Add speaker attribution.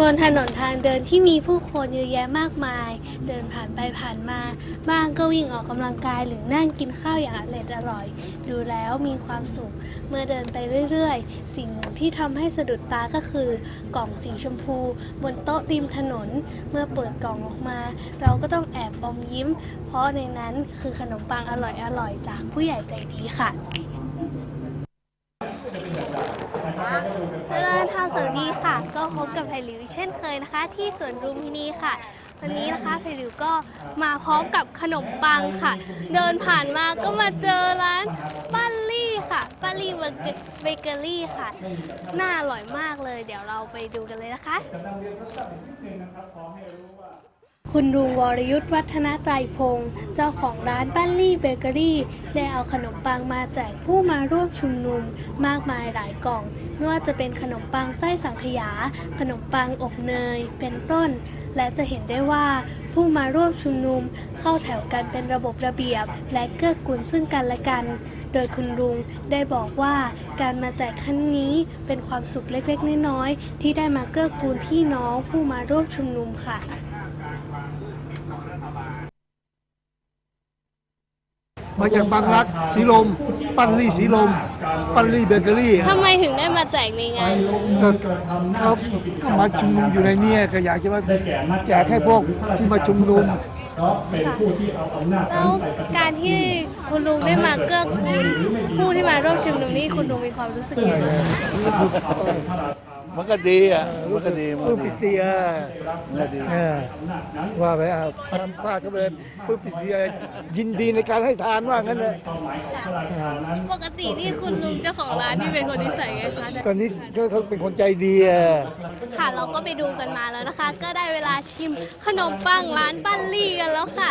Speaker 1: บนถนนทางเดินที่มีผู้คนเยอะแยะมากมาย เดินผ่านไปผ่านมา บ้างก็วิ่งออกกำลังกายหรือนั่งกินข้าวอย่างอร่อยอร่อย ดูแล้วมีความสุข เมื่อเดินไปเรื่อยๆ สิ่งหนึ่งที่ทำให้สะดุดตาก็คือกล่องสีชมพู บนโต๊ะริมถนน เมื่อเปิดกล่องออกมา เราก็ต้องแอบอมยิ้ม เพราะในนั้นคือขนมปังอร่อยๆจากผู้ใหญ่ใจดีค่ะ เจริญทางสวัสดีค่ะ ก็พบกับไผ่หลิวเช่นเคยนะคะ ที่สวนลุมพินีค่ะ วันนี้นะคะไผ่หลิวก็มาพร้อมกับขนมปังค่ะ เดินผ่านมาก็มาเจอร้านป้าลี่ค่ะป้าลี่เบเกอรี่ค่ะ น่าอร่อยมากเลย เดี๋ยวเราไปดูกันเลยนะคะ คุณลุงวรยุทธ์วัฒนไตรพงศ์เจ้าของร้านบ้านลี่เบเกอรี่ ได้เอาขนมปังมาแจกผู้มาร่วมชุมนุมมากมายหลายกล่อง ไม่ว่าจะเป็นขนมปังไส้สังขยา ขนมปังอบเนย เป็นต้น และจะเห็นได้ว่าผู้มาร่วมชุมนุมเข้าแถวกันเป็นระบบระเบียบ และเกื้อกูลซึ่งกันและกัน โดยคุณลุงได้บอกว่าการมาแจกครั้งนี้เป็นความสุขเล็กๆน้อยๆที่ได้มาเกื้อกูลพี่น้องผู้มาร่วมชุมนุมค่ะ
Speaker 2: มาจากบางรักสีลม ปั้นรี่สีลม ปั้นรี่เบเกอรี่
Speaker 1: ทำไมถึงได้มาแจกในงาน
Speaker 2: ก็เขาก็มาชุมนุมอยู่ในเนี้ก็อยากจะมาแจกให้พวกที่มาชุมนุม
Speaker 1: แล้วการที่คุณลุงได้มาเกื้อกูลผู้ที่มาร่วมชุมนุมนี่คุณลุงมีความรู้สึกยังไง
Speaker 3: มันก็ดีอะมันก็ดีมัน
Speaker 2: ปลื้
Speaker 3: ก็
Speaker 2: ม
Speaker 3: ดี
Speaker 2: ปิติอะ
Speaker 3: มันก็ดี
Speaker 2: เออว่าไปอะทำป้าก็เป็นปลื้มปิติอะยินดีในการให้ทานว่างั้นเลย
Speaker 1: ปกตินี่คุณลุงเจ้าของร้านนี่เป็นคนนิสัยไงคะ
Speaker 2: ตอนนี้ก็เขาเป็นคนใจดีอะ
Speaker 1: ค่ะเราก็ไปดูกันมาแล้วนะคะ ก็ได้เวลาชิมขนมปังร้านปั้นลี่กันแล้วค่ะ